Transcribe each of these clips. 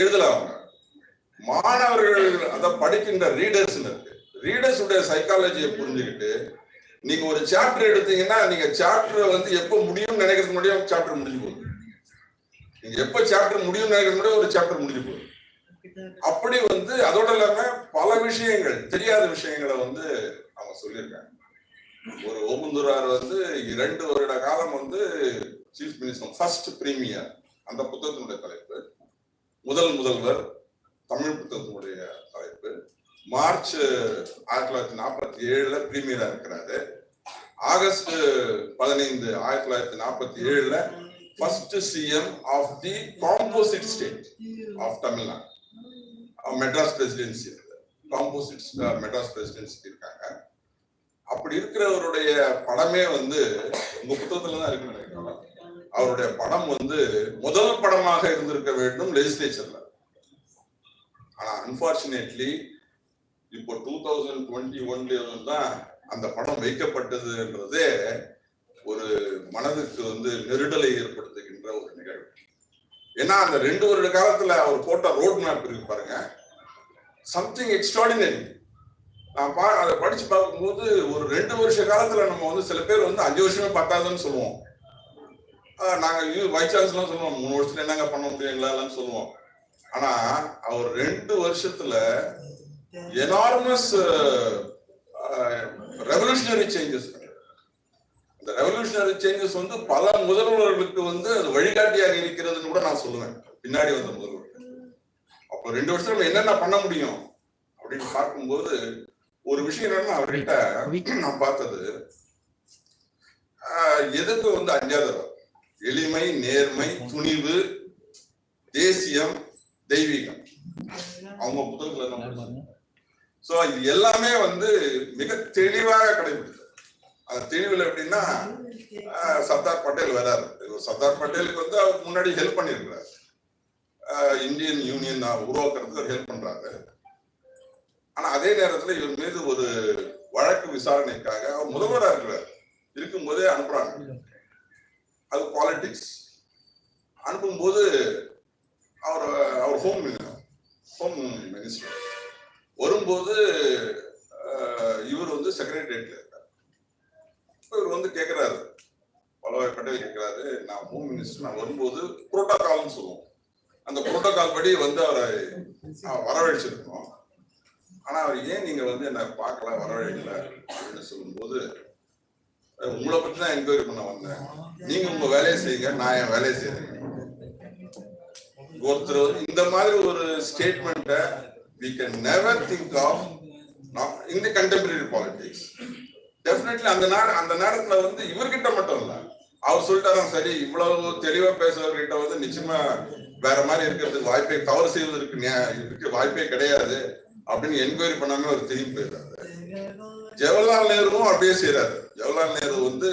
எழுதலாம். மாணவர்கள் அதை படிக்கின்ற ரீடர்ஸ் இருக்கு. ரீடர்ஸ் உடைய சைக்காலஜியை புரிஞ்சுக்கிட்டு நீங்க ஒரு சாப்டர் எடுத்தீங்கன்னா நீங்க சாப்டர் வந்து எப்ப முடியும்னு நினைக்கிறது முடியும் சாப்டர் முடிஞ்சு போகுது. நீங்க எப்ப சாப்டர் முடியும்னு நினைக்கிறது முடியும் ஒரு சாப்டர் முடிஞ்சு போகுது. அப்படி வந்து அதோட இல்லாம பல விஷயங்கள் தெரியாத விஷயங்களை வந்து அவங்க சொல்லியிருக்காங்க. ஒரு ஓபந்துரார் வந்து இரண்டு வருட காலம் வந்து சீஃப் மினிஸ்டர் ஃபர்ஸ்ட் பிரீமியர் அந்த புத்தகத்தினுடைய தலைவர். முதல் முதல்வர் தமிழ் புத்தகத்தினுடைய தலைப்பு. மார்ச் ஆயிரத்தி தொள்ளாயிரத்தி நாற்பத்தி ஏழுல பிரீமியரா இருக்கிறாரு. ஆகஸ்ட் பதினைந்து ஆயிரத்தி தொள்ளாயிரத்தி நாற்பத்தி ஏழுல first CM of the composite state of Tamil Nadu Madras presidency composite Madras presidency இருக்காங்க. அப்படி இருக்கிறவருடைய படமே வந்து உங்க புத்தகத்துல தான் இருக்குன்னு நினைக்கிறேன். அவருடைய படம் வந்து முதல் படமாக இருந்திருக்க வேண்டும் லெஜிஸ்லேச்சர்ல ஆனா அன்பார்ச்சுனேட்லி இப்போ டூ தௌசண்ட் டுவெண்ட்டி ஒன்ல தான் அந்த படம் வைக்கப்பட்டதுன்றதே ஒரு மனதுக்கு வந்து நெருடலை ஏற்படுத்துகின்ற ஒரு நிகழ்வு. ஏன்னா அந்த ரெண்டு வருட காலத்துல அவர் போட்ட ரோட் மேப் இருக்கு பாருங்க. சம்திங் எக்ஸ்ட்ராடினரி நான் பா அதை படிச்சு பார்க்கும்போது ஒரு ரெண்டு வருஷ காலத்துல நம்ம வந்து சில பேர் வந்து அஞ்சு வருஷமே பத்தாதுன்னு சொல்லுவோம். ஆஹ் நாங்க யூ பை சான்ஸ்லாம் சொல்லுவோம். மூணு வருஷத்துல என்னங்க பண்ண முடியும் எங்களாலன்னு சொல்லுவோம். ஆனா அவர் ரெண்டு வருஷத்துல எனார்மஸ் ரெவல்யூஷனரி சேஞ்சஸ் இந்த ரெவல்யூஷனரி சேஞ்சஸ் வந்து பல முதல்வர்களுக்கு வந்து அது வழிகாட்டியாக இருக்கிறதுன்னு கூட நான் சொல்லுவேன். பின்னாடி வந்த முதல்வர் அப்போ ரெண்டு வருஷம் நம்ம என்னென்ன பண்ண முடியும் அப்படின்னு பார்க்கும்போது ஒரு விஷயம் என்னன்னா அவர்கிட்ட நான் பார்த்தது எதுக்கு வந்து அஞ்சாதவர் எளிமை நேர்மை துணிவு தேசியம் தெய்வீகம். அவங்க புத்தகத்துல நம்ம சோ இது எல்லாமே வந்து மிக தெளிவாக கடைபிடித்தது. அந்த தெளிவுல எப்படின்னா சர்தார் பட்டேல் வராரு. சர்தார் பட்டேலுக்கு வந்து அவர் முன்னாடி ஹெல்ப் பண்ணியிருக்கிறார். ஆஹ், இந்தியன் யூனியன் உருவாக்குறதுக்கு ஹெல்ப் பண்றாரு ஆனா அதே நேரத்துல இவர் மீது ஒரு வழக்கு விசாரணைக்காக அவர் முதல்வரா இருக்கிறார். இருக்கும்போதே அனுப்புறாங்க. அது பாலிடிக்ஸ் அனுப்பும்போது அவர் அவர் ஹோம் ஹோம் மினிஸ்டர் வரும்போது இவர் வந்து செக்ரட்டரியேட்ல இருக்கார். இவர் வந்து கேட்கிறாரு பலவாய் பட்டேல் கேட்கிறாரு நான் ஹோம் மினிஸ்டர் நான் வரும்போது புரோட்டோகால்னு சொல்லுவோம். அந்த புரோட்டோகால் படி வந்து அவரை அஹ், வரவழைச்சிருக்கணும். ஆனா அவர் ஏன் நீங்க வந்து என்ன பார்க்கல வரவழைக்கல அப்படின்னு சொல்லும்போது உங்களை பத்தி தான் என்கொயரி பண்ண வந்தேன். நீங்க உங்க வேலையை செய்யுங்க நான் என் வேலையை செய்யறேன் ஒருத்தர் இந்த மாதிரி ஒரு ஸ்டேட்மெண்ட்டை we can never think of இந்த கண்டெம்பரரி பாலிடிக்ஸ் டெஃபினெட்லி அந்த நேரம் அந்த நேரத்துல வந்து இவர்கிட்ட மட்டும் இல்ல. அவர் சொல்லிட்டாராம் சரி இவ்வளவு தெளிவா பேசுறவர்கிட்ட வந்து நிச்சயமா வேற மாதிரி இருக்கிறதுக்கு வாய்ப்பே தவறு செய்வதற்கு இதுக்கு வாய்ப்பே கிடையாது அப்படின்னு என்கொயரி பண்ணாம அவர் திரும்பி போயிடுறாரு. ஜவஹர்லால் நேருவும் அப்படியே செய்யறாரு ஜவஹர்லால் நேரு வந்து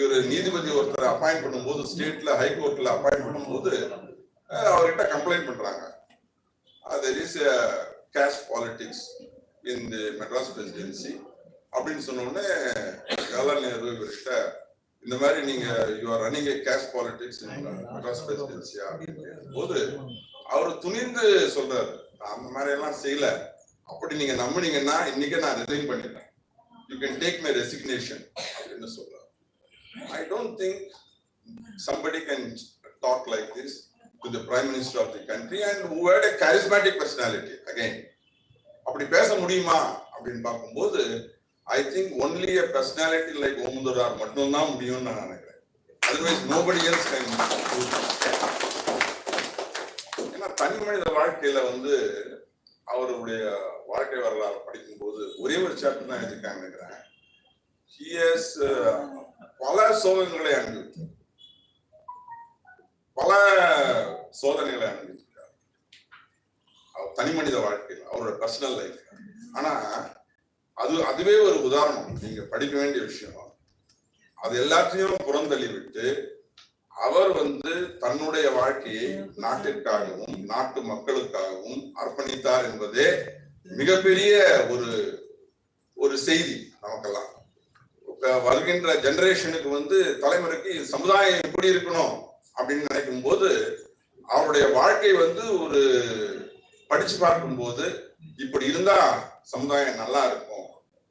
இவர் நீதிபதி ஒருத்தரை அப்பாயிண்ட் பண்ணும்போது ஸ்டேட்ல ஹைகோர்ட்ல அப்பாயிண்ட் பண்ணும்போது அவர்கிட்ட கம்ப்ளைண்ட் பண்றாங்க. There is cash politics in the Madras presidency அப்படின்னு சொன்னோடனே ஜவஹர்லால் நேரு இவர்கிட்ட இந்த மாதிரி நீங்க you are running a cash politics Madras பிரசிடென்சியா அப்படின்னு போது அவர் துணிந்து சொல்றாரு. நான் அந்த மாதிரி எல்லாம் செய்யல. அப்படி நீங்க நம்புனீங்கன்னா இன்னைக்கே நான் ரிசைன் பண்ணிட்டேன். You can take my resignation அப்படின்னு சொல்றாரு. I don't think somebody can talk like this to the prime minister of the country and who had a charismatic personality again. அப்படி பேச முடியுமா? அப்படின்னு பார்க்கும்போது I think only a personality like Omandurar மட்டும்தான் முடியும்னு நான் நினைக்கிறேன். அதர்வைஸ் நோபடி எல்ஸ் கேன் ஏன்னா தனி மனித வாழ்க்கையில வந்து அவருடைய வாழ்க்கை வரலாறு படிக்கும்போது ஒரே ஒரு சாப்டர் தான் எழுதிருக்காங்க நினைக்கிறேன். Uh, பல சோகங்களை அனுபவித்தார் பல சோதனைகளை அனுபவிச்சிருக்கார். அவர் தனி மனித வாழ்க்கையில் அவரோட பர்சனல் லைஃப் ஆனா அது அதுவே ஒரு உதாரணம். நீங்க படிக்க வேண்டிய விஷயம். அது எல்லாத்தையும் புறந்தள்ளி விட்டு அவர் வந்து தன்னுடைய வாழ்க்கையை நாட்டிற்காகவும் நாட்டு மக்களுக்காகவும் அர்ப்பணித்தார் என்பதே மிகப்பெரிய ஒரு ஒரு செய்தி நமக்கெல்லாம். வருகின்ற ஜெனரேஷனுக்கு வந்து தலைமுறைக்கு சமுதாயம் எப்படி இருக்கணும் அப்படின்னு நினைக்கும் போது அவருடைய வாழ்க்கை வந்து ஒரு படிச்சு பார்க்கும்போது இப்படி இருந்தா சமுதாயம் நல்லா இருக்கும்.